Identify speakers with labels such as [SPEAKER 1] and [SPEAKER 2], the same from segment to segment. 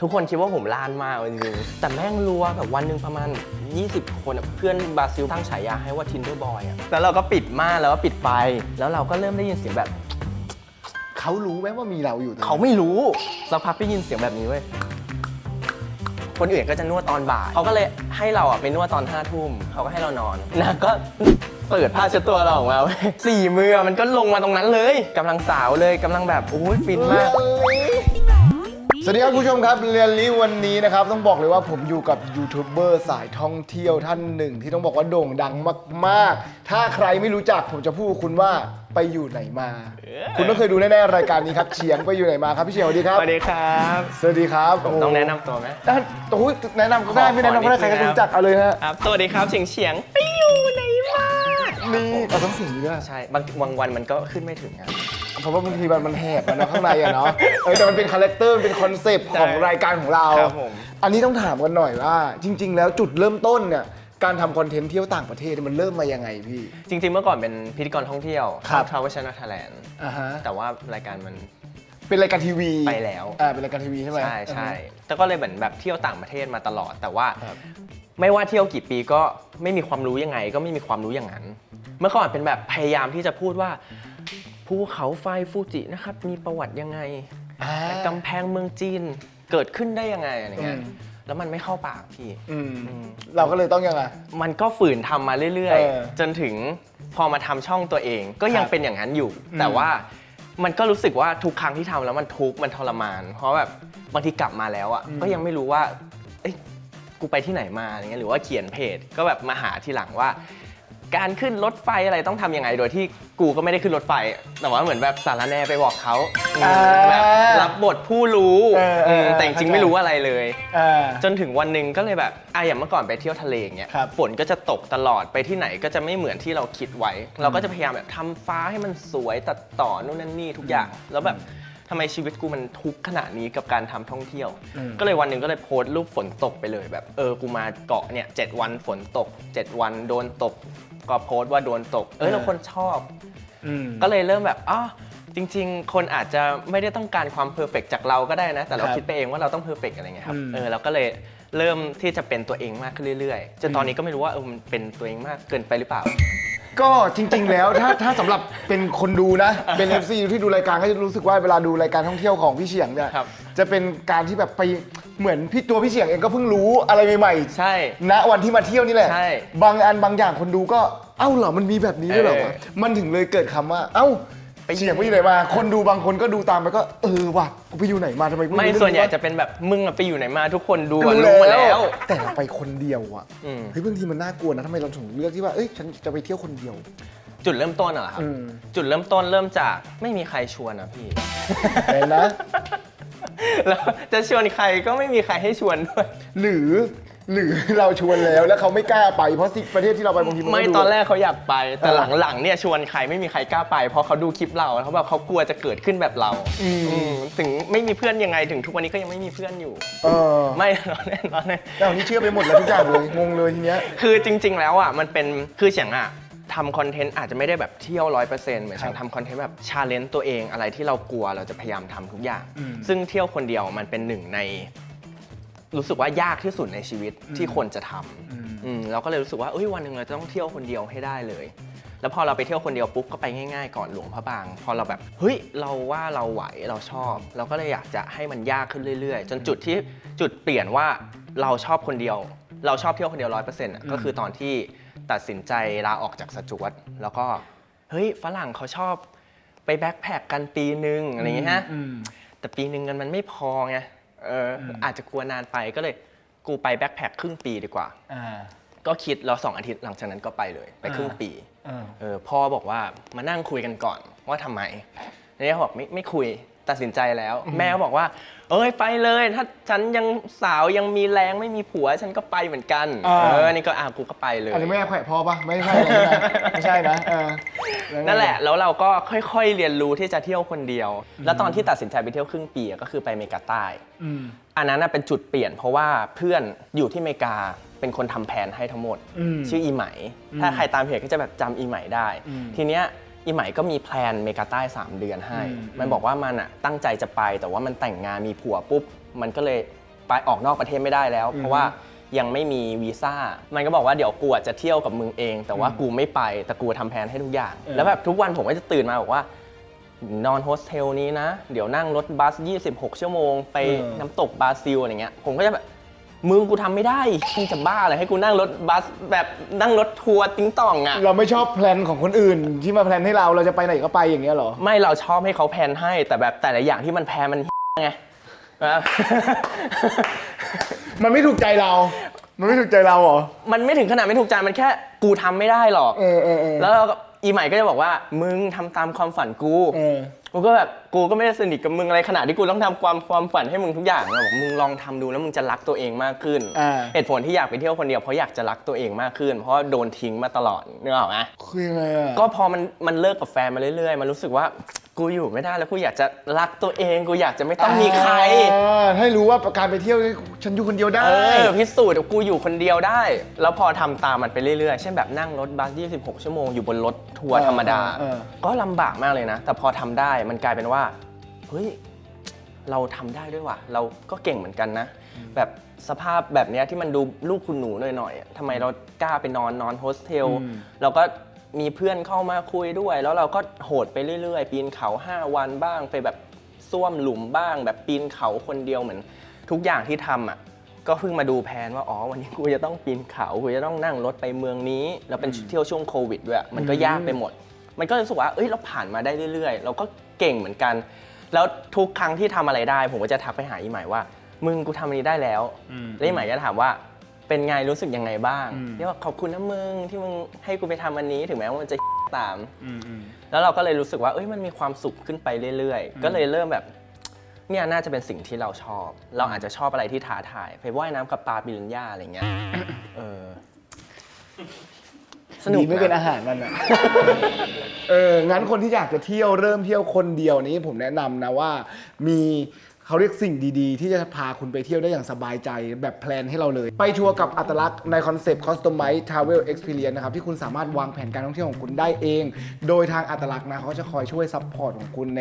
[SPEAKER 1] ทุกคนคิดว่าผมล้านมากจริงๆแต่แม่งรัวแบบวันหนึ่งประมาณ 20 คนอะเพื่อนบราซิลตั้งฉายาให้ว่า Tinder Boy อะแล้วเราก็ปิดม่านแล้วก็ปิดไฟ แล้วเราก็เริ่มได้ยินเสียงแบบ
[SPEAKER 2] เขารู้ไหมว่ามีเราอยู่ตรงนั้น
[SPEAKER 1] เขาไม่รู้สักพักได้ยินเสียงแบบนี้เว้ย คนอื่นก็จะนวดตอนบ่ายเขาก็เลยให้เราอะไปนวดตอนห้าทุ่มเขาก็ให้เรานอนนางก็เปิดผ้าเช็ดตัวเราออกมาเว้ยสี่มือมันก็ลงมาตรงนั้นเลยกำลังสาวเลยกำลังแบบโอ้ยฟินมาก
[SPEAKER 2] สวัสดีครับคุณผู้ชมครับเรียนรีวันนี้นะครับต้องบอกเลยว่าผมอยู่กับยูทูบเบอร์สายท่องเที่ยวท่านหนึ่ง ที่ต้องบอกว่าโด่งดังมาก ๆ ถ้าใครไม่รู้จักผมจะพูดกับคุณว่าไปอยู่ไหนมา คุณต้องเคยดูแน่ ๆ รายการนี้ครับ เฉียงไปอยู่ไหนมาครับพี่เฉียงสวัสดีครับ
[SPEAKER 1] สวัสดีครับ
[SPEAKER 2] สวัสดีครับ
[SPEAKER 1] ผมต้องแนะนำตัวไหม
[SPEAKER 2] ได้โอ้ยแนะนำก็ได้ไม่แนะนำก็ได้
[SPEAKER 1] ขอ
[SPEAKER 2] ใคร
[SPEAKER 1] นิดนึง
[SPEAKER 2] ก็รู้จักเอาเลยฮะ
[SPEAKER 1] ครับสวัสดีครับเฉียงเฉียงไปอยู่ไหน มา
[SPEAKER 2] นี่เอาต้องเสิ่งนี้ด้วย
[SPEAKER 1] ใช่บางบางวันมันก็ขึ้นไม่ถึงอะ
[SPEAKER 2] เพราะว่าบางทีมันมันแหบอะเนาะข้างในอะเนาะเออแต่มันเป็นคาแรคเตอร์มันเป็นคอนเซปต์ของรายการของเรา
[SPEAKER 1] ครับผม
[SPEAKER 2] อันนี้ต้องถามกันหน่อยว่า จริง ๆ แล้วจุดเริ่มต้นเนี่ยการทำคอนเทนต์เที่ยวต่างประเทศเนี่ยมันเริ่มมายังไงพี่
[SPEAKER 1] จริงๆเมื่อก่อนเป็นพิธีกรท่องเที่ยว
[SPEAKER 2] ครับ
[SPEAKER 1] ทราเวลชนะไทยแลนด์
[SPEAKER 2] อ่าฮะ
[SPEAKER 1] แต่ว่ารายการมัน
[SPEAKER 2] เป็นรายการทีวี
[SPEAKER 1] ไปแล้ว
[SPEAKER 2] อ่าเป็นรายการทีวีใช่ไหม
[SPEAKER 1] ใช่ใช่แต่ก็เลยเหมือนแบบเที่ยวต่างประเทศมาตลอด แต่ว่า
[SPEAKER 2] ครับ
[SPEAKER 1] ไม่ว่าเที่ยวกี่ปีก็ไม่มีความรู้ยังไง ก็ไม่มีความรู้อย่างนั้น เมื่อก่อนเป็นแบบพยายามที่จะพูดว่าภูเขาไฟฟูจินะครับมีประวัติยังไง
[SPEAKER 2] อ่า กำ
[SPEAKER 1] แพงเมืองจีนเกิดขึ้นได้ยังไงอะไรเงี้ย
[SPEAKER 2] อืม
[SPEAKER 1] แล้วมันไม่เข้าปากพี่
[SPEAKER 2] อืม
[SPEAKER 1] อืม
[SPEAKER 2] เราก็เลยต้องยังไง
[SPEAKER 1] มันก็ฝืนทำมาเรื่อย
[SPEAKER 2] เออ
[SPEAKER 1] ๆ จนถึงพอมาทำช่องตัวเองก็ยัง
[SPEAKER 2] ครับ
[SPEAKER 1] เป็นอย่างนั้นอยู่
[SPEAKER 2] อืม
[SPEAKER 1] แต่ว่ามันก็รู้สึกว่าทุกครั้งที่ทำแล้วมันทุกข์มันทรมาน เพราะแบบบางทีกลับมาแล้วอะก็ยังไม่รู้ว่าเอ้ยกูไปที่ไหนมาอะไรเงี้ยหรือว่าเขียนเพจก็แบบมาหาทีหลังว่า การขึ้นรถไฟอะไรต้องทำยังไง โดยที่กูก็ไม่ได้ขึ้นรถไฟ แต่ว่าเหมือนแบบสารแนไปบอกเขา
[SPEAKER 2] อ่า
[SPEAKER 1] แบบรับบทผู้รู้
[SPEAKER 2] เออเออ
[SPEAKER 1] มแต่จริงๆไม่รู้อะไรเลย
[SPEAKER 2] อ่า
[SPEAKER 1] จนถึงวันหนึ่งก็เลยแบบอะอย่างเมื่อก่อนไปเที่ยวทะเลอย่างเงี้ย
[SPEAKER 2] ครับ
[SPEAKER 1] ฝนก็จะตกตลอดไปที่ไหนก็จะไม่เหมือนที่เราคิดไว้ เราก็จะพยายามแบบทำฟ้าให้มันสวยตัดต่อนู่นนั่นนี่ทุกอย่าง แล้วแบบทำไมชีวิตกูมันทุกข์ขนาดนี้กับการทำท่องเที่ยว
[SPEAKER 2] อืม
[SPEAKER 1] ก็เลยวันหนึ่งก็เลยโพสต์รูปฝนตกไปเลยแบบเออกูมาเกาะเนี่ยเจ็ดวันฝนตกเจ็ดวันโดนตก ก็โพสต์ว่าโดนตก เออแล้วคนชอบ
[SPEAKER 2] อืม
[SPEAKER 1] ก็เลยเริ่มแบบอ๋อจริง ๆ คนอาจจะไม่ได้ต้องการความเพอร์เฟกจากเราก็ได้นะ แต่เรา
[SPEAKER 2] ครับ
[SPEAKER 1] คิดไปเองว่าเราต้องเพอร์เฟกอะไรเงี้ยครับ
[SPEAKER 2] อืม
[SPEAKER 1] เออเราก็เลยเริ่มที่จะเป็นตัวเองมากขึ้นเรื่อยๆ จนตอนนี้ก็ไม่รู้ว่าเออมันเป็นตัวเองมากเกินไปหรือเปล่า
[SPEAKER 2] ก็จริง ๆ แล้วถ้าถ้าสำหรับเป็นคนดูนะ เป็น FC ที่ดูรายการก็จะรู้สึกว่าเวลาดูรายการท่องเที่ยวของพี่เฉียงเนี่ย
[SPEAKER 1] ครับ
[SPEAKER 2] จะเป็นการที่แบบไปเหมือนพี่ตัวพี่เฉียงเองก็เพิ่งรู้อะไรใหม่ๆ
[SPEAKER 1] ใช่
[SPEAKER 2] ณวันที่มาเที่ยวนี่แหละ
[SPEAKER 1] ใช่
[SPEAKER 2] บางอันบางอย่างคนดูก็เอ้าเหรอมันมีแบบนี้ด้วยเหรอวะ
[SPEAKER 1] เออ
[SPEAKER 2] มันถึงเลยเกิดคำว่า เอ้า
[SPEAKER 1] ไป
[SPEAKER 2] เฉียงไปอยู่ไหนมา คนดูบางคนก็ดูตามไปก็เออว่ะกูไปอยู่ไหนมาทำไมกู
[SPEAKER 1] ไม่
[SPEAKER 2] รู้
[SPEAKER 1] ส่วนใหญ่
[SPEAKER 2] เรื่อง
[SPEAKER 1] จะเป็นแบบมึงอะไปอยู่ไหนมาทุกคนดู
[SPEAKER 2] รู้
[SPEAKER 1] อะรู้หมดแล้ว
[SPEAKER 2] แต่เราไปคนเดียวอะ
[SPEAKER 1] อืม
[SPEAKER 2] เฮ้ยบางทีมันน่ากลัวนะทำไมเราถึงเลือกที่ว่าเอ้ยฉันจะไปเที่ยวคนเดียว
[SPEAKER 1] จุดเริ่มต้นอะเหรอครับ
[SPEAKER 2] อืม
[SPEAKER 1] จุดเริ่มต้นเริ่มจากไม่มีใครชวนอะพี่
[SPEAKER 2] เห็นนะ
[SPEAKER 1] แล้วจะชวนใครก็ไม่มีใครให้ชวนด้วย
[SPEAKER 2] หรือหรือเราชวนแล้วแล้วเขาไม่กล้าไปเพราะสิประเทศที่เราไปบางทีน
[SPEAKER 1] ไม่
[SPEAKER 2] ดู
[SPEAKER 1] ตอนแรกเขาอยากไปแต่
[SPEAKER 2] เออ
[SPEAKER 1] หลังๆเนี่ยชวนใครไม่มีใครกล้าไป เพราะเขาดูคลิปเราแล้วเขาแบบเขากลัวจะเกิดขึ้นแบบเรา
[SPEAKER 2] อืม
[SPEAKER 1] อืมถึงไม่มีเพื่อนยังไงถึงทุกวันนี้ก็ยังไม่มีเพื่อนอยู่
[SPEAKER 2] เออ
[SPEAKER 1] ไม่เราเล่นเราเล่น
[SPEAKER 2] แต่วันนี้เชื่อไปหมดแล้วทุกอย่างเลยงงเลยทีเนี้ย
[SPEAKER 1] คือจริงๆ แล้วอะมันเป็นคือเฉียงอะ ทำคอนเทนต์อาจจะไม่ได้แบบเที่ยวร้อยเปอร์เซ็นต์เหมือน
[SPEAKER 2] ครับ
[SPEAKER 1] เฉียงทำคอนเทนต์แบบชาเลนจ์ตัวเองอะไรที่เรากลัวเราจะพยายามทำทุกอย่าง
[SPEAKER 2] อืม
[SPEAKER 1] ซึ่งเที่ยวคนเดียวมันเป็นหนึ่งใน รู้สึกว่ายากที่สุดในชีวิตที่คนจะทำ
[SPEAKER 2] อืม
[SPEAKER 1] อืมเราก็เลยรู้สึกว่าเอ้ยวันหนึ่งเราจะต้องเที่ยวคนเดียวให้ได้เลย แล้วพอเราไปเที่ยวคนเดียวปุ๊บก็ไปง่ายๆก่อนหลวงพระบาง พอเราแบบเฮ้ยเราว่าเราไหวเราชอบ เราก็เลยอยากจะให้มันยากขึ้นเรื่อยๆ จนจุดที่จุดเปลี่ยนว่าเราชอบคนเดียว เราชอบเที่ยวคนเดียวร้อยเปอร์เซ็นต์ก็คือตอนที่ ตัดสินใจลาออกจากสจวตแล้วก็ เฮ้ย ฝรั่งเขาชอบไปแบ็คแพคกันปีนึงอะไรอย่างเงี้ยฮะ
[SPEAKER 2] อืม
[SPEAKER 1] แต่ปีหนึ่งเงินมันไม่พอไงเอออ
[SPEAKER 2] ม
[SPEAKER 1] อาจจะกลัวนานไปก็เลยกูไปแบ็คแพคครึ่งปีดีกว่า
[SPEAKER 2] อ่า
[SPEAKER 1] ก็คิดแล้วสองอาทิตย์หลังจากนั้นก็ไปเลย ไปครึ่ง
[SPEAKER 2] อ่า
[SPEAKER 1] ปี
[SPEAKER 2] อ่า
[SPEAKER 1] เออพ่อบอกว่ามานั่งคุยกันก่อนว่าทำไมเนี่ยบอกไม่ไม่คุย ตัดสินใจแล้ว แม่ก็บอกว่า เอ้ยไปเลย ถ้าฉันยังสาวยังมีแรงไม่มีผัวฉันก็ไปเหมือนกัน
[SPEAKER 2] อ่า
[SPEAKER 1] เออนี่ก็อะกูก็ไปเลย
[SPEAKER 2] อันนี้ไม่ได้แขวะพ่อปะไม่ใช่นะไม่ใช่นะเออ
[SPEAKER 1] นั่นแหละ แล้วเราก็ค่อยๆเรียนรู้ที่จะเที่ยวคนเดียว แล้วตอนที่ตัดสินใจไปเที่ยวครึ่งปีอะก็คือไปอเมริกาใต้
[SPEAKER 2] อืม
[SPEAKER 1] อันนั้นน่ะเป็นจุดเปลี่ยนเพราะว่าเพื่อนอยู่ที่อเมริกาเป็นคนทำแผนให้ทั้งหมด
[SPEAKER 2] อืม
[SPEAKER 1] ชื่ออีไหม ถ้าใครตามเพจก็จะแบบจำอีไหมได้
[SPEAKER 2] อืม
[SPEAKER 1] ทีเนี้ย อีไหมก็มีแพลนอเมริกาใต้ 3 เดือนให้
[SPEAKER 2] อืม
[SPEAKER 1] มันบอกว่ามันอะตั้งใจจะไป แต่ว่ามันแต่งงานมีผัวปุ๊บ มันก็เลยไปออกนอกประเทศไม่ได้แล้ว เพราะว่ายังไม่มีวีซ่า มันก็บอกว่าเดี๋ยวกูอะจะเที่ยวกับมึงเอง แต่ว่ากูไม่ไป แต่กูทำแผนให้ทุกอย่าง
[SPEAKER 2] เออ
[SPEAKER 1] แล้วแบบทุกวันผมก็จะตื่นมาบอกว่านอนโฮสเทลนี้นะ เดี๋ยวนั่งรถบัส 26 ชั่วโมง ไปน้ำตกบราซิลอะไรเงี้ย ผมก็จะแบบ มึงกูทำไม่ได้มึงจะบ้าเลยให้กูนั่งรถบัสแบบนั่งรถทัวร์ติ้งต่องอะ
[SPEAKER 2] เราไม่ชอบแพลนของคนอื่น ที่มาแพลนให้เราเราจะไปไหนก็ไปอย่างเงี้ยเหรอ
[SPEAKER 1] ไม่เราชอบให้เขาแพลนให้ แต่แบบแต่ละอย่างที่มันแพลนมัน ไงแบบ
[SPEAKER 2] มันไม่ถูกใจเรา มันไม่ถูกใจเราเหรอ
[SPEAKER 1] มันไม่ถึงขนาดไม่ถูกใจมันแค่กูทำไม่ได้หรอก
[SPEAKER 2] เออเออเออ
[SPEAKER 1] แล้วเราก็อีใหม่ก็จะบอกว่า มึงทำตามความฝันกู
[SPEAKER 2] เออ
[SPEAKER 1] กูก็แบบกูก็ไม่ได้สนิทกับมึงอะไรขนาดที่กูต้องทำความความฝันให้มึงทุกอย่างเราบอกมึงลองทำดูแล้วมึงจะรักตัวเองมากขึ้น
[SPEAKER 2] อ่า
[SPEAKER 1] เหตุผลที่อยากไปเที่ยวคนเดียวเพราะอยากจะรักตัวเองมากขึ้น เพราะว่าโดนทิ้งมาตลอดนึกออกไหม
[SPEAKER 2] คือยังไงอะ
[SPEAKER 1] ก็พอมันมันเลิกกับแฟนมาเรื่อยๆ มันรู้สึกว่ากูอยู่ไม่ได้แล้วกูอยากจะรักตัวเอง กูอยากจะไม่ต้องมีใคร
[SPEAKER 2] อ่าให้รู้ว่าการไปเที่ยวนี่ฉันอยู่คนเดียวได้
[SPEAKER 1] เออพิสูจน์ว่ากูอยู่คนเดียวได้ แล้วพอทำตามมันไปเรื่อยๆ เช่นแบบนั่งรถบัส 26 ชั่วโมงอยู่บนรถทัวร์ธรรมดา
[SPEAKER 2] เออเออ
[SPEAKER 1] ก็ลำบากมากเลยนะ แต่พอทำได้มันกลายเป็นว่าเฮ้ยเราทำได้ด้วยว่ะ เราก็เก่งเหมือนกันนะ แบบสภาพแบบเนี้ยที่มันดูลูกคุณหนูหน่อยๆอะทำไมเรากล้าไปนอนนอนโฮสเทล
[SPEAKER 2] อืม
[SPEAKER 1] เราก็มีเพื่อนเข้ามาคุยด้วย แล้วเราก็โหดไปเรื่อยๆ ปีนเขา 5 วันบ้างไปแบบซ่วมหลุมบ้าง แบบปีนเขาคนเดียวเหมือน ทุกอย่างที่ทำอะก็เพิ่งมาดูแผนว่าอ๋อวันนี้กูจะต้องปีนเขากูจะต้องนั่งรถไปเมืองนี้แล้วเป็นเที่ยวช่วงโควิดด้วยมันก็ยากไปหมด มันก็รู้สึกว่าเอ้ยเราผ่านมาได้เรื่อยๆ เราก็ เก่งเหมือนกัน แล้วทุกครั้งที่ทำอะไรได้ ผมก็จะทักไปหาอีใหม่ว่า มึงกูทำอันนี้ได้แล้วแล้วอีใหม่ก็ถามว่าเป็นไงรู้สึกยังไงบ้าง
[SPEAKER 2] อืม
[SPEAKER 1] เรียกว่าขอบคุณนะมึงที่มึงให้กูไปทำอันนี้ถึงแม้ว่ามันจะ ตามแล้วเราก็เลยรู้สึกว่าเอ้ยมันมีความสุขขึ้นไปเรื่อยๆก็เลยเริ่มแบบเนี่ยน่าจะเป็นสิ่งที่เราชอบ เราอาจจะชอบอะไรที่ท้าทาย ไปว่ายน้ำกับปลาปิรันย่าอะไรเงี้ย เออ สนุก
[SPEAKER 2] ดีไม่เป็นอาหารมันอะเอองั้นคนที่อยากจะเที่ยวเริ่มเที่ยวคนเดียวนี้ผมแนะนำนะว่ามี เขาเรียกสิ่งดีๆ ที่จะพาคุณไปเที่ยวได้อย่างสบายใจแบบแพลนให้เราเลย ไปทัวร์กับอัตลักษณ์ในคอนเซปต์ Customize Travel Experience นะครับ ที่คุณสามารถวางแผนการท่องเที่ยวของคุณได้เอง โดยทางอัตลักษณ์นะเขาจะคอยช่วยซัพพอร์ตของคุณใน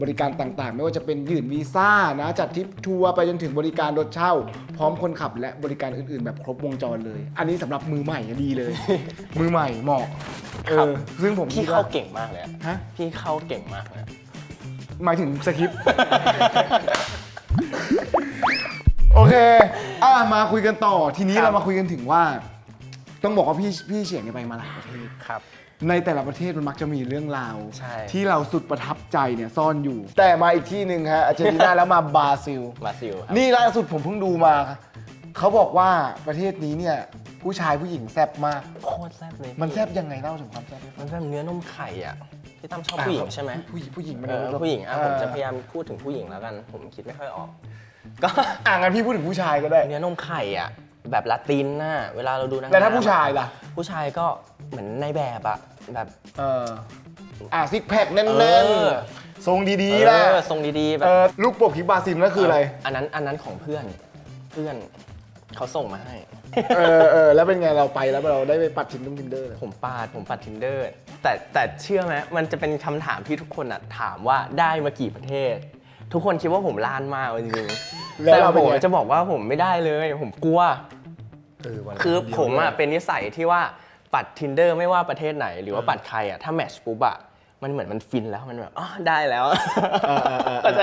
[SPEAKER 2] บริการต่างๆ ไม่ว่าจะเป็นยื่นวีซ่านะจัดทริปทัวร์ไปจนถึงบริการรถเช่า พร้อมคนขับและบริการอื่นๆ แบบครบวงจรเลย อันนี้สำหรับมือใหม่อะดีเลย มือใหม่เหมาะเอ
[SPEAKER 1] ครับ
[SPEAKER 2] อซึ่งผม
[SPEAKER 1] พี่
[SPEAKER 2] คิด
[SPEAKER 1] เข้า
[SPEAKER 2] ว่า
[SPEAKER 1] เก่งมากเลยอะ
[SPEAKER 2] ฮะ
[SPEAKER 1] พี่เข้าเก่งมากเลย
[SPEAKER 2] หมายถึงสคริปต์ โอเค อะมาคุยกันต่อ ทีนี้
[SPEAKER 1] ครับ
[SPEAKER 2] เรามาคุยกันถึงว่า ต้องบอกว่าพี่พี่เฉียงเนี่ยไปมาหลายประเทศ
[SPEAKER 1] ครับ
[SPEAKER 2] ในแต่ละประเทศมันมักจะมีเรื่องราว
[SPEAKER 1] ใช่
[SPEAKER 2] ที่เราสุดประทับใจเนี่ยซ่อนอยู่ แต่มาอีกที่หนึ่งฮะอาร์เจนตินาแล้วมาบราซิล
[SPEAKER 1] บราซิลครับ
[SPEAKER 2] นี่ล่าสุดผมเพิ่งดูมา เขาบอกว่าประเทศนี้เนี่ยผู้ชายผู้หญิงแซ่บมาก
[SPEAKER 1] โคตรแซ่บเลย
[SPEAKER 2] มันแซ่บยังไงเล่าถึงความแซ่บให้ฟัง
[SPEAKER 1] มันแบบเนื้อนมไข่อะ พี่ตั้มชอบผู้หญิงใช่ไหม
[SPEAKER 2] ผู้หญิงผู้หญิงมัน
[SPEAKER 1] เออผู้หญิงอะผมจะพยายามพูดถึงผู้หญิงแล้วกัน ผมคิดไม่ค่อยออก ก็
[SPEAKER 2] อะงั้นพี่พูดถึงผู้ชายก็ได้
[SPEAKER 1] เนื้อนมไข่อะแบบละตินน่ะเวลาเราดูหนัง
[SPEAKER 2] แล้วถ้าผู้ชายล่ะ
[SPEAKER 1] ผู้ชายก็เหมือนในแบบอะแบบ
[SPEAKER 2] เอออะซิกแพคแน่
[SPEAKER 1] เอนอ
[SPEAKER 2] ๆทรงดีๆล่ะ
[SPEAKER 1] เออทรงดีๆแบ
[SPEAKER 2] เอบอลูกโปกคลิปบราซิลนั่นคืออะไร
[SPEAKER 1] อันนั้นอันนั้นของเพื่อนเพื่อนเขาส่งมาให้
[SPEAKER 2] เออเออแล้วเป็นไงเราไปแล้วเราได้ไปปัดทินดุงทินเดอร์เลย
[SPEAKER 1] ผมปาดผมปัด tinder แต่แต่เชื่อไหมมันจะเป็นคำถามที่ทุกคนอะถามว่าได้มากี่ประเทศ ทุกคนคิดว่าผมล้านมากจริงๆ
[SPEAKER 2] แล้ว
[SPEAKER 1] แต่
[SPEAKER 2] เราเป็น
[SPEAKER 1] ผม
[SPEAKER 2] ไง
[SPEAKER 1] จะบอกว่าผมไม่ได้เลย ผมกลัว
[SPEAKER 2] เออวัน
[SPEAKER 1] คือผมอะเป็นนิสัยที่ว่าปัด tinder ไม่ว่าประเทศไหน หรือว่าปัดใครอะถ้าแมทช์ปุ๊บอะ มันเหมือนมันฟินแล้วมันแบบอ๋อได้แล้วก็จะ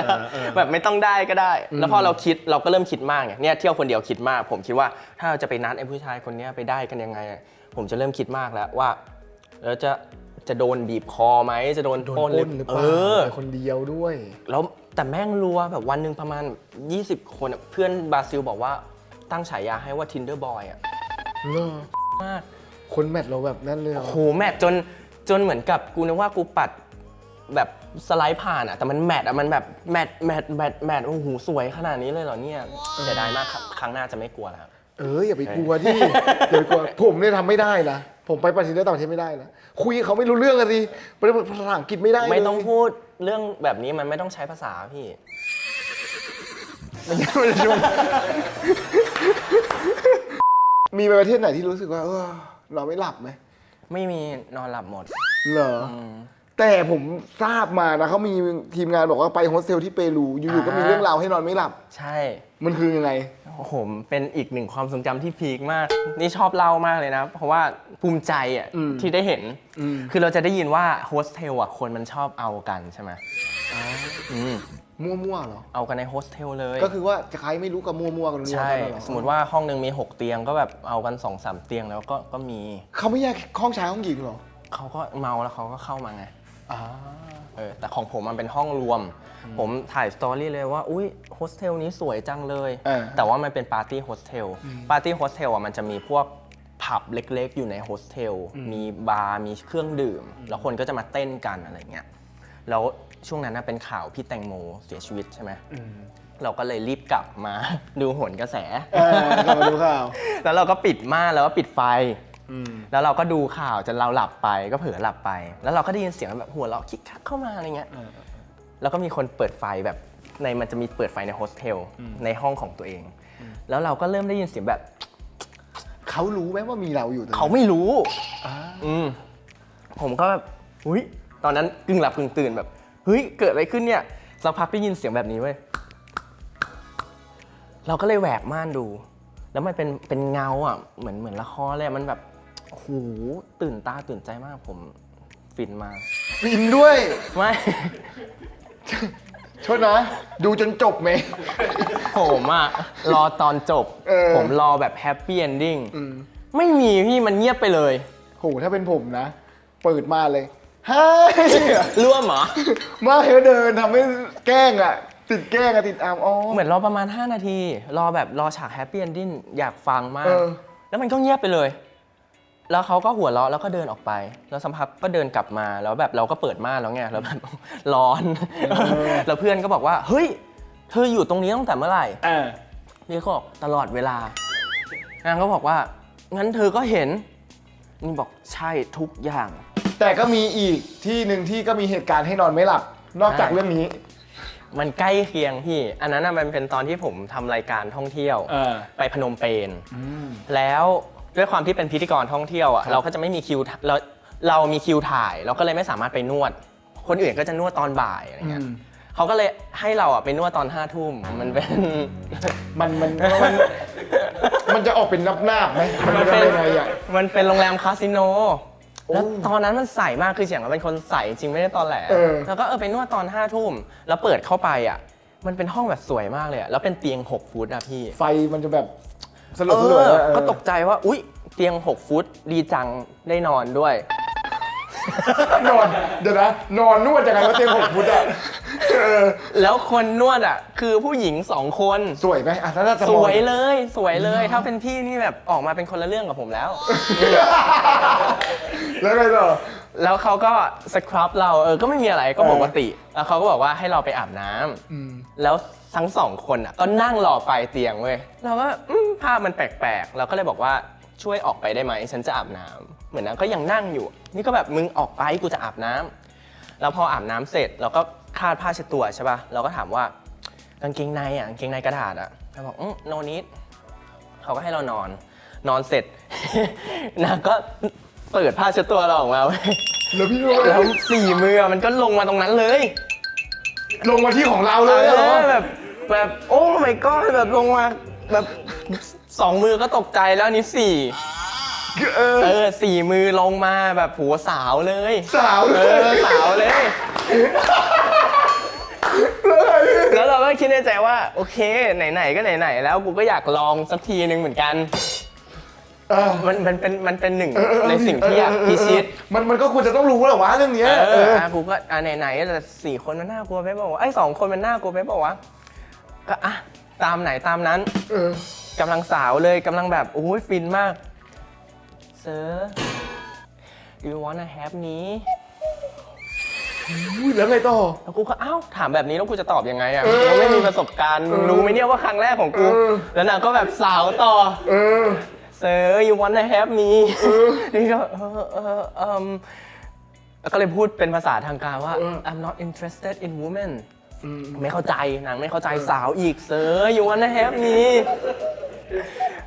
[SPEAKER 1] แบบไม่ต้องได้ก็ได้ แล้วพอเราคิดเราก็เริ่มคิดมากไงเนี่ยเที่ยวคนเดียวคิดมาก ผมคิดว่าถ้าเราจะไปนัดไอ้ผู้ชายคนเนี้ยไปได้กันยังไงอะผมจะเริ่มคิดมากแล้วว่าแล้วจะจะโดนบีบคอไหมจะโดน
[SPEAKER 2] โดน
[SPEAKER 1] ปล้น
[SPEAKER 2] ปล้นหรือเป
[SPEAKER 1] เอ
[SPEAKER 2] ล่า
[SPEAKER 1] อ
[SPEAKER 2] ไปคนเดียวด้วย
[SPEAKER 1] แล้วแต่แม่งรัวแบบวันหนึ่งประมาณ 20 คนอะเพื่อนบราซิลบอกว่าตั้งฉายาให้ว่า tinder boy อะ
[SPEAKER 2] เลอ
[SPEAKER 1] มาก
[SPEAKER 2] คนแมทเราแบบนั้นเลยเหรอ
[SPEAKER 1] โหแมทจน จนเหมือนกับกูนึกว่ากูปัดแบบสไลด์ผ่านอะแต่มันแมทอะมันแบบแมทแมทแมทแมทโอ้โหสวยขนาดนี้เลยเหรอเนี่ยเสียดายมากครับครั้งหน้าจะไม่กลัวแล้ว
[SPEAKER 2] เอออย่าไปกลัวที่ อย่าไปกลัวผมเนี่ยทำไม่ได้นะผมไปปัดทินเดอร์ต่างประเทศไม่ได้นะคุยกับเขาไม่รู้เรื่องอะสิภาษาอังกฤษไม่ได้เลย
[SPEAKER 1] ไม่ต้องพูดเรื่องแบบนี้มันไม่ต้องใช้ภาษาพี่
[SPEAKER 2] มีไปประเทศไหนที่รู้สึกว่าเออเราไม่หลับไหม
[SPEAKER 1] ไม่มีนอนหลับหมด
[SPEAKER 2] เหรอ
[SPEAKER 1] อืม
[SPEAKER 2] แต่ผมทราบมานะเขามีทีมงานบอกว่าไปโฮสเทลที่เปรูอยู่ๆก็มี
[SPEAKER 1] อ่า
[SPEAKER 2] เรื่องราวให้นอนไม่หลับ
[SPEAKER 1] ใช่
[SPEAKER 2] มันคือยังไง
[SPEAKER 1] โอ้โหเป็นอีกหนึ่งความทรงจำที่พีคมาก นี่ชอบเล่ามากเลยนะ เพราะว่าภูมิใจอะ
[SPEAKER 2] อืม
[SPEAKER 1] ที่ได้เห็น
[SPEAKER 2] อืม
[SPEAKER 1] คือเราจะได้ยินว่าโฮสเทลอะคนมันชอบเอากันใช่ไหมอืม
[SPEAKER 2] มั่วๆเหรอ
[SPEAKER 1] เอากันในโฮสเทลเลย
[SPEAKER 2] ก็คือว่าจะใครไม่รู้กับมั่วๆกันมั่ว
[SPEAKER 1] ใช่
[SPEAKER 2] กันเหรอ
[SPEAKER 1] สมมติว่าห้องหนึ่งมี 6 เตียงก็แบบเอากัน2อสามเตียงแล้วก็ก็มี
[SPEAKER 2] เขาไม่แยกห้องชายห้องหญิงเหรอ
[SPEAKER 1] เขาก็เมาแล้วเขาก็เข้ามาไง
[SPEAKER 2] อ่า
[SPEAKER 1] เออแต่ของผมมันเป็นห้องรวม ผมถ่ายสตอรี่เลยว่าอุ้ยโฮสเทลนี้สวยจังเลย
[SPEAKER 2] เออ
[SPEAKER 1] แต่ว่ามันเป็นปาร์ตี้โฮสเทล ปาร์ตี้โฮสเทลอะมันจะมีพวกผับเล็กๆ อยู่ในโฮสเทล มีบาร์ มีเครื่องดื่ม แล้วคนก็จะมาเต้นกันอะไรเงี้ย แล้วช่วงนั้นน่ะเป็นข่าวพี่แตงโมเสียชีวิตใช่ไหมเราก็เลยรีบกลับมา ดูโหนกระแส
[SPEAKER 2] เออกลับมาดูข่าว
[SPEAKER 1] แล้วเราก็ปิดม่านแล้วก็ปิดไฟ
[SPEAKER 2] อืม
[SPEAKER 1] แล้วเราก็ดูข่าวจนเราหลับไปก็เผลอหลับไป แล้วเราก็ได้ยินเสียงแบบหัวเราะคิกคักเข้ามาอะไรเงี้ยแล้วก็มีคนเปิดไฟแบบในมันจะมีเปิดไฟในโฮสเทลในห้องของตัวเอง แล้วเราก็เริ่มได้ยินเสียงแบบ
[SPEAKER 2] เขารู้ไหมว่ามีเราอยู่ตรงนั้น
[SPEAKER 1] เขาไม่รู้
[SPEAKER 2] อ่า
[SPEAKER 1] อืมผมก็แบบหุย ตอนนั้นกึ่งหลับกึ่งตื่นแบบเฮ้ยเกิดอะไรขึ้นเนี่ยสักพักได้ยินเสียงแบบนี้เว้ยเราก็เลยแหวกม่านดู แล้วมันเป็นเป็นเงาอะเหมือนเหมือนละครเลยอะมันแบบโอ้โหตื่นตาตื่นใจมากผมฟินมาก
[SPEAKER 2] ฟินด้วย
[SPEAKER 1] ไม่
[SPEAKER 2] โทษนะ ดูจนจบไหม
[SPEAKER 1] ผมอะรอตอนจบ
[SPEAKER 2] เออ
[SPEAKER 1] ผมรอแบบแฮปปี้เอนดิ้ง
[SPEAKER 2] อืม
[SPEAKER 1] ไม่มีพี่มันเงียบไปเลย
[SPEAKER 2] โหถ้าเป็นผมนะ เปิดมาเลย เฮ้ย
[SPEAKER 1] ร่วมเหรอ
[SPEAKER 2] มาเฮเดินทำให้แกล้งอะ ติดแกล้งอะติดอามอ๋อ
[SPEAKER 1] เหมือนรอประมาณ 5 นาที รอแบบรอฉากแฮปปี้เอนดิ้งอยากฟังมาก
[SPEAKER 2] เออ
[SPEAKER 1] แล้วมันก็เงียบไปเลย แล้วเขาก็หัวเราะแล้วก็เดินออกไป แล้วสักพักก็เดินกลับมาแล้วแบบเราก็เปิดม่านแล้วไงแล้วแบบ ร้อน แล้วเพื่อนก็บอกว่า เฮ้ย เธออยู่ตรงนี้ตั้งแต่เมื่อไหร่
[SPEAKER 2] อ่า
[SPEAKER 1] พี่ก็บอกตลอดเวลานางก็บอกว่า งั้นเธอก็เห็น นี่บอกใช่ทุกอย่าง
[SPEAKER 2] แต่ก็มีอีกที่หนึ่งที่ก็มีเหตุการณ์ให้นอนไม่หลับ นอกจาก
[SPEAKER 1] ใช่
[SPEAKER 2] เรื่องนี้
[SPEAKER 1] มันใกล้เคียงพี่ อันนั้นน่ะมันเป็นตอนที่ผมทำรายการท่องเที่ยว
[SPEAKER 2] เออ
[SPEAKER 1] ไปพนมเปญแล้วด้วยความที่เป็นพิธีกรท่องเที่ยวอะ
[SPEAKER 2] ครับ
[SPEAKER 1] เราก็จะไม่มีคิวถ่าเราเรามีคิวถ่าย เราก็เลยไม่สามารถไปนวด คนอื่นก็จะนวดตอนบ่ายอะไรเงี้ยเขาก็เลยให้เราอะไปนวดตอนห้าทุ่มมันเป็น
[SPEAKER 2] มันมันมันมันจะออกเป็นนับนาบๆไหมมัน
[SPEAKER 1] มัน
[SPEAKER 2] จะ
[SPEAKER 1] เป็น
[SPEAKER 2] เป็นยังไงอะ
[SPEAKER 1] มันเป็นโรงแรมคาสิโน
[SPEAKER 2] โอ้
[SPEAKER 1] แล้วตอนนั้นมันใสมากคือเสียงเราเป็นคนใสจริงไม่ได้ตอนแหล
[SPEAKER 2] เออ
[SPEAKER 1] แล้วก็เออไปนวดตอนห้าทุ่มแล้วเปิดเข้าไปอะ มันเป็นห้องแบบสวยมากเลยอะแล้วเป็นเตียง 6 ฟุตอะพี่
[SPEAKER 2] ไฟมันจะแบบสลั
[SPEAKER 1] เอ
[SPEAKER 2] วสลวย
[SPEAKER 1] อก็ตกใจว่า อุ๊ย เตียง 6 ฟุตดีจังได้นอนด้วย
[SPEAKER 2] นอน เดี๋ยวนะ นอนนวดจากไงว่าเตียงหกฟุตอะเออ
[SPEAKER 1] แล้วคนนวดอะ คือผู้หญิงสองคน
[SPEAKER 2] สวยไหมอะถ้าจะ
[SPEAKER 1] ส
[SPEAKER 2] มอง
[SPEAKER 1] วยเลย สวยเลย ถ้าเป็นพี่นี่แบบออกมาเป็นคนละเรื่องกับผมแล้ว
[SPEAKER 2] แล้วไงต่อ
[SPEAKER 1] แล้วเขาก็สครับเราเออก็ไม่มีอะไรก็ปกติ แล้วเขาก็บอกว่าให้เราไปอาบน้ำ
[SPEAKER 2] อืม
[SPEAKER 1] แล้วทั้งสองคนอะก็นั่งรอปลายเตียงเว้ยเราก็อืมภาพมันแปลกๆ เราก็เลยบอกว่าช่วยออกไปได้ไหมฉันจะอาบน้ำเหมือนนั้นก็ยังนั่งอยู่ นี่ก็แบบมึงออกไปกูจะอาบน้ำแล้วพออาบน้ำเสร็จเราก็คาดผ้าเช็ดตัวใช่ป่ะเราก็ถามว่ากางเกงในอะกางเกงในกระดาษอะเขาบอกอืมโนนิด เขาก็ให้เรานอน นอนเสร็จ นางก็ เปิดผ้าเช็ดตัวเราออกมาเว้ย
[SPEAKER 2] แล้วพี่รู้ไหม
[SPEAKER 1] แล้วสี่มือมันก็ลงมาตรงนั้นเลย
[SPEAKER 2] ลงมาที่ของเรา
[SPEAKER 1] เอ
[SPEAKER 2] เลยเหรอ
[SPEAKER 1] อแบบแบบโอ้ my god แบบลงมาแบบสองมือก็ตกใจแล้วอันนี้สี่
[SPEAKER 2] เออ
[SPEAKER 1] เออสี่มือลงมาแบบหัวสาวเลย
[SPEAKER 2] สาวเล
[SPEAKER 1] เอยอสาวเลย แล้วเราก็คิดในใจว่า โอเค ไหนๆก็ไหนๆแล้วกูก็อยากลองสักทีนึงเหมือนกัน
[SPEAKER 2] เออ
[SPEAKER 1] มันมันเป็นมันเป็นหนึ่ง
[SPEAKER 2] เออเออ
[SPEAKER 1] ในสิ่งที่อยากพิชิต
[SPEAKER 2] มันมันก็ควรจะต้องรู้แหละวะเรื่องเนี้ย
[SPEAKER 1] เอ
[SPEAKER 2] เอ
[SPEAKER 1] อ
[SPEAKER 2] อ
[SPEAKER 1] อะกูก็อะไหนๆแต่สี่คนมันน่ากลัวไปบอกว่าวะไอ้สองคนมันน่ากลัวไปบอกว่าวะก็อะตามไหนตามนั้น
[SPEAKER 2] เออ
[SPEAKER 1] กำลังสาวเลยกำลังแบบโอ้ยฟินมาก Sir do you wanna have me
[SPEAKER 2] อุ้ยแล้วไงต่อ
[SPEAKER 1] แล้วกูก็เอ้าถามแบบนี้แล้วกูจะตอบยังไงอะ
[SPEAKER 2] เออ
[SPEAKER 1] เราไม่มีประสบการณ์
[SPEAKER 2] เออ
[SPEAKER 1] รู้ไหมเนี่ยว่าครั้งแรกของกู
[SPEAKER 2] เออ
[SPEAKER 1] แล้วนางก็แบบสาวต่อ
[SPEAKER 2] เออ
[SPEAKER 1] Sir you wanna have me นี่ก็เออเออเอมแล้วก็เลยพูดเป็นภาษาทางการว่า
[SPEAKER 2] เออ
[SPEAKER 1] I'm not interested in women
[SPEAKER 2] อืม
[SPEAKER 1] ไม่เข้าใจนางไม่เข้าใจสาวอีก Sir you wanna have me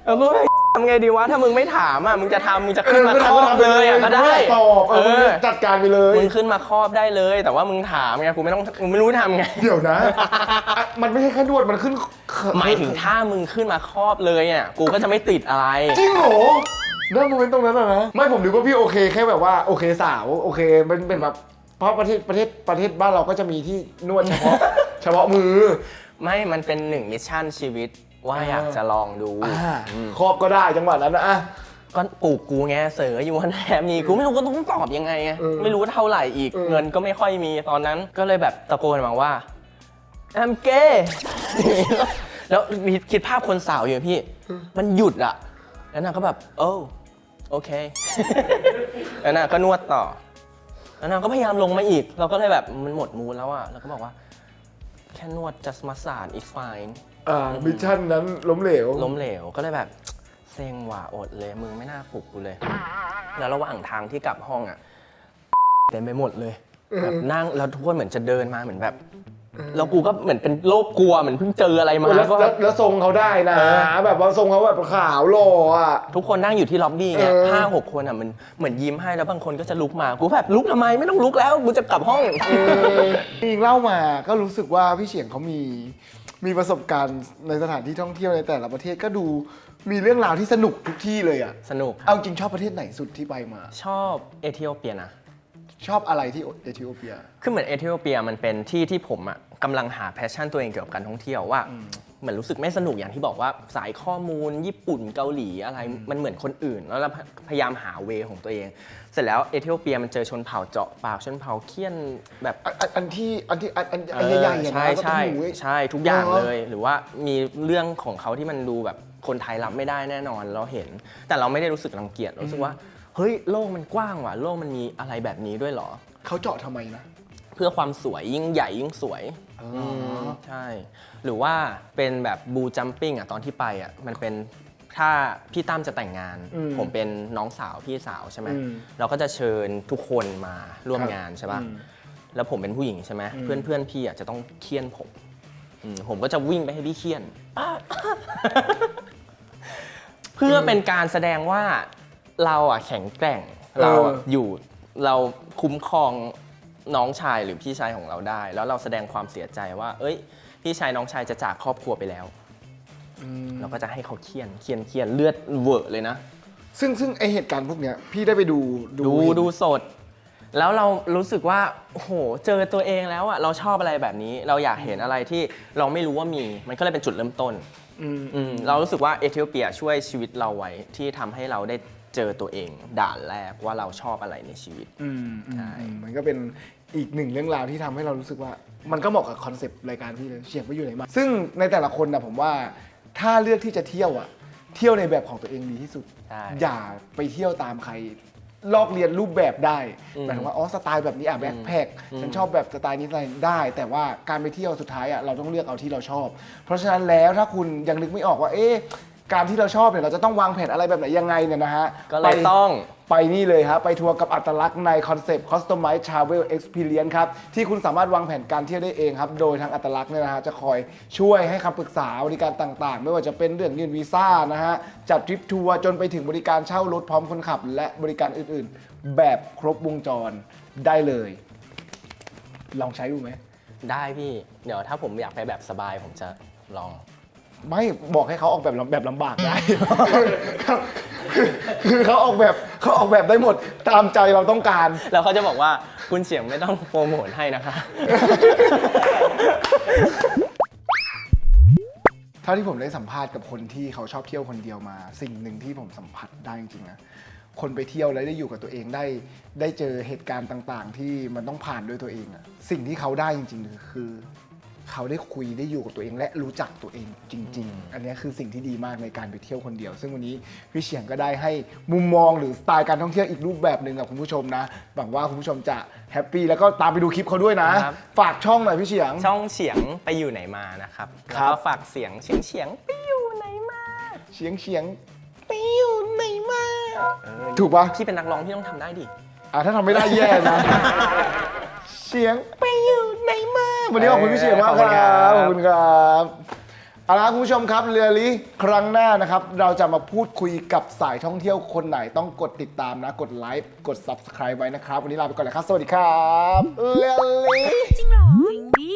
[SPEAKER 1] แล้วก็ ทำไงดีวะถ้ามึงไม่ถามอะมึงจะทำมึงจะขึ้นมาครอบเลยอะก็ได้
[SPEAKER 2] ม่ตอบเอ
[SPEAKER 1] เอ
[SPEAKER 2] อ
[SPEAKER 1] อ
[SPEAKER 2] จัดการไปเลย
[SPEAKER 1] มึงขึ้นมาครอบได้เลย แต่ว่ามึงถามไงกูไม่ต้องกูไม่รู้ทำไง
[SPEAKER 2] เดี๋ยวนะอะมันไม่ใช่แค่นวดมันขึ้น
[SPEAKER 1] หมายถึงถ้ามึงขึ้นมาครอบเลยอะกูก็จะไม่ติดอะไร
[SPEAKER 2] จริงเหรอเริ่มโมเมนต์ตรงนั้นอะนะ ไม่ผมนึกว่าพี่โอเคแค่แบบว่าโอเคสาวโอเคมันเป็นแบบเพราะประเทศประเทศประเทศบ้านเราก็จะมีที่นวดเฉพาะ เฉพาะมือ
[SPEAKER 1] ไม่มันเป็นหนึ่งมิชชั่นชีวิต ว่า
[SPEAKER 2] อ่า
[SPEAKER 1] อยากจะลองดู
[SPEAKER 2] อ่า
[SPEAKER 1] อืม
[SPEAKER 2] ครอบก็ได้จังหวะนั้นนะอะ
[SPEAKER 1] ก็ปลูกกูไงเสืออยู่วันแหมมีกูไม่รู้ก็ต้องตอบยังไงไง
[SPEAKER 2] เออ
[SPEAKER 1] ไม่รู้เท่าไหร่อีก
[SPEAKER 2] เออ
[SPEAKER 1] เงินก็ไม่ค่อยมีตอนนั้นก็เลยแบบตะโกนมาว่า I'm gay แล้วมีคิดภาพคนสาวอยู่พี่ มันหยุดอะแล้วนางก็แบบโอ้โอเค แล้วนางก็นวดต่อ แล้วนางก็พยายามลงมาอีก เราก็เลยแบบมันหมดมูลแล้วอะแล้วก็บอกว่า แค่นวด just massage is fine
[SPEAKER 2] อ่ามิชชั่นนั้นล้มเหลว
[SPEAKER 1] ล้มเหลวก็เลยแบบเซ็งว่ะอดเลยมึงไม่น่าปลุกกูเลย แล้วระหว่างทางที่กลับห้องอะเต็มไปหมดเลยแบบนั่งแล้วทุกคนเหมือนจะเดินมาเหมือนแบบแล้วกูก็เหมือนเป็นโรคกลัวเหมือนเพิ่งเจออะไรมา
[SPEAKER 2] แล้ว
[SPEAKER 1] ก็
[SPEAKER 2] แล้วแล้วทรงเขาได้นะ
[SPEAKER 1] เออ
[SPEAKER 2] แบบว่าทรงเขาแบบขาวหล่ออะ
[SPEAKER 1] ทุกคนนั่งอยู่ที่ล็อบบี้ไง
[SPEAKER 2] เออ
[SPEAKER 1] ห้าหกคนอะมันเหมือนยิ้มให้แล้วบางคนก็จะลุกมากูแบบลุกทำไมไม่ต้องลุกแล้วกูจะกลับห้อง
[SPEAKER 2] จริงๆเล่ามาก็รู้สึกว่าพี่เฉียงเขามี มีประสบการณ์ในสถานที่ท่องเที่ยวในแต่ละประเทศก็ดูมีเรื่องราวที่สนุกทุกที่เลยอะ
[SPEAKER 1] สนุก
[SPEAKER 2] เอาจริงชอบประเทศไหนสุดที่ไปมา
[SPEAKER 1] ชอบเอธิโอเปียนะ
[SPEAKER 2] ชอบอะไรที่เอธิโอเปีย
[SPEAKER 1] คือเหมือนเอธิโอเปียมันเป็นที่ที่ผมอะกำลังหาแพชชั่นตัวเองเกี่ยวกับการท่องเที่ยวว่า เหมือนรู้สึกไม่สนุกอย่างที่บอกว่าสายข้อมูลญี่ปุ่นเกาหลีอะไรมันเหมือนคนอื่น แล้วเราพยายามหาเวของตัวเอง เสร็จแล้วเอธิโอเปียมันเจอชนเผ่าเจาะปากชนเผ่าเคี้ยนแบบ
[SPEAKER 2] อันอันอันที่อันที่อันอันอันใหญ่ๆอย่าง
[SPEAKER 1] ใช่
[SPEAKER 2] นั้นก็ต้อ
[SPEAKER 1] ใช่
[SPEAKER 2] งหูไว้
[SPEAKER 1] ใช่ทุกอย่าง
[SPEAKER 2] อ๋อ
[SPEAKER 1] เลย หรือว่ามีเรื่องของเขาที่มันดูแบบคนไทยรับไม่ได้แน่นอนเราเห็น แต่เราไม่ได้รู้สึกรังเกียจเรารู้สึกว่าเฮ้ยโลกมันกว้างว่ะโลกมันมีอะไรแบบนี้ด้วยเหรอ
[SPEAKER 2] เขาเจาะทำไมนะ
[SPEAKER 1] เพื่อความสวยยิ่งใหญ่ยิ่งสวย
[SPEAKER 2] อ๋อ
[SPEAKER 1] มใช่ หรือว่าเป็นแบบบูจัมปิ้งอะตอนที่ไปอะมันเป็นถ้าพี่ตั้มจะแต่งงาน
[SPEAKER 2] อืม
[SPEAKER 1] ผมเป็นน้องสาวพี่สาวใช่ไหม
[SPEAKER 2] อืม
[SPEAKER 1] เราก็จะเชิญทุกคนมาร่วม
[SPEAKER 2] ครับ
[SPEAKER 1] งานใช่ป่ะ
[SPEAKER 2] อืม
[SPEAKER 1] แล้วผมเป็นผู้หญิงใช่ไหม
[SPEAKER 2] อืม
[SPEAKER 1] เพื่อนเพื่อนพี่อะจะต้องเคี่ยนผมอืมผมก็จะวิ่งไปให้พี่เคี่ยนป๊าเพื่อเป็นการแสดงว่าเราอะแข็งแกร่ง เราอะอยู่เราคุ้มครอง น้องชายหรือพี่ชายของเราได้ แล้วเราแสดงความเสียใจว่า เอ้ย พี่ชายน้องชายจะจากครอบครัวไปแล้ว
[SPEAKER 2] อืม
[SPEAKER 1] เราก็จะให้เขาเคี่ยนเคี่ยนเคี่ยนเลือดเวอะเลยนะ
[SPEAKER 2] ซึ่งซึ่งไอเหตุการณ์พวกเนี้ยพี่ได้ไปดู
[SPEAKER 1] ดูดูสด แล้วเรารู้สึกว่าโอ้โหเจอตัวเองแล้วอะเราชอบอะไรแบบนี้ เราอยากเห็นอะไรที่เราไม่รู้ว่ามี มันก็เลยเป็นจุดเริ่มต้น
[SPEAKER 2] อืม
[SPEAKER 1] อืมเรารู้สึกว่าเอธิโอเปียช่วยชีวิตเราไว้ที่ทำให้เราได้ เจอตัวเองด่านแรกว่าเราชอบอะไรในชีวิต
[SPEAKER 2] อืมอืม
[SPEAKER 1] ใช่
[SPEAKER 2] อืมมันก็เป็นอีกหนึ่งเรื่องราวที่ทำให้เรารู้สึกว่า มันก็เหมาะกับคอนเซปต์รายการพี่เลยเฉียงไปอยู่ไหนมา ซึ่งในแต่ละคนนะผมว่าถ้าเลือกที่จะเที่ยวอะเที่ยวในแบบของตัวเองดีที่สุด
[SPEAKER 1] ใช่
[SPEAKER 2] อย่าไปเที่ยวตามใคร ลอกเรียนรูปแบบได้
[SPEAKER 1] อืม
[SPEAKER 2] หมายถึงว่าอ๋อสไตล์แบบนี้อะแบ็คแพค
[SPEAKER 1] อืม
[SPEAKER 2] ฉันชอบแบบสไตล์นี้สไตล์นี้ได้ แต่ว่าการไปเที่ยวสุดท้ายอะเราต้องเลือกเอาที่เราชอบ เพราะฉะนั้นแล้วถ้าคุณยังนึกไม่ออกว่าเอ๊ะ การที่เราชอบเนี่ยเราจะต้องวางแผนอะไรแบบไหนยังไงเนี่ยนะฮะ
[SPEAKER 1] ก็เลย
[SPEAKER 2] ไป
[SPEAKER 1] ต้อง
[SPEAKER 2] ไปนี่เลยครับไปทัวร์กับอัตลักษณ์ในคอนเซปต์ Customize Travel Experience ครับ ที่คุณสามารถวางแผนการเที่ยวได้เองครับ โดยทางอัตลักษณ์เนี่ยนะฮะจะคอยช่วยให้คำปรึกษาบริการต่างๆ ไม่ว่าจะเป็นเรื่องยื่นวีซ่านะฮะจัดทริปทัวร์จนไปถึงบริการเช่ารถพร้อมคนขับ และบริการอื่นๆ แบบครบวงจรได้เลย ลองใช้ดูไหม
[SPEAKER 1] ได้พี่ เดี๋ยวถ้าผมอยากไปแบบสบายผมจะลอง
[SPEAKER 2] ไม่บอกให้เขาออกแบบลำแบบลำบากได้ ครับคือคือเขาออกแบบเขาออกแบบได้หมดตามใจเราต้องการ
[SPEAKER 1] แล้วเขาจะบอกว่าคุณเฉียงไม่ต้องโปรโมทให้นะคะ
[SPEAKER 2] เท่าที่ผมได้สัมภาษณ์กับคนที่เขาชอบเที่ยวคนเดียวมา สิ่งหนึ่งที่ผมสัมผัสได้จริงๆนะคนไปเที่ยวแล้วได้อยู่กับตัวเองได้ ได้เจอเหตุการณ์ต่างๆ ที่มันต้องผ่านด้วยตัวเองอะสิ่งที่เขาได้จริงๆ คือ เขาได้คุยได้อยู่กับตัวเอง และรู้จักตัวเองจริง ๆ อันนี้คือสิ่งที่ดีมากในการไปเที่ยวคนเดียว ซึ่งวันนี้พี่เฉียงก็ได้ให้มุมมองหรือสไตล์การท่องเที่ยวอีกรูปแบบหนึ่งกับคุณผู้ชมนะหวังว่าคุณผู้ชมจะแฮปปี้แล้วก็ตามไปดูคลิปเขาด้วยนะ
[SPEAKER 1] ครับ
[SPEAKER 2] ฝากช่องหน่อยพี่เฉียง
[SPEAKER 1] ช่องเฉียงไปอยู่ไหนมานะครับ
[SPEAKER 2] ค
[SPEAKER 1] แล้
[SPEAKER 2] รั
[SPEAKER 1] ว
[SPEAKER 2] บ
[SPEAKER 1] ก็ฝากเสียงเฉียงเฉียงไปอยู่ไหนมา
[SPEAKER 2] เฉียงเฉียงไปอยู่ไหนมาถูกปะ
[SPEAKER 1] พี่เป็นนักร้องพี่ต้องทำได้ดิ
[SPEAKER 2] อะถ้าทำไม่ได้แย่นะเสียงไปอยู่ไหนมา วันนี้ขอบคุณพี่เฉียงมากครับ
[SPEAKER 1] ข
[SPEAKER 2] ข
[SPEAKER 1] อ
[SPEAKER 2] อ
[SPEAKER 1] บบคุ
[SPEAKER 2] คุณณ
[SPEAKER 1] ค
[SPEAKER 2] ค
[SPEAKER 1] รั
[SPEAKER 2] รับบเอาละครับคุณผู้ชมครับเรือลิครั้งหน้านะครับ เราจะมาพูดคุยกับสายท่องเที่ยวคนไหนต้องกดติดตามนะ กดไลค์กด Subscribe ไว้นะครับ วันนี้ลาไปก่อนเลยครับ สวัสดีครับ เรือลิ
[SPEAKER 3] จริงเหรอจริงดิ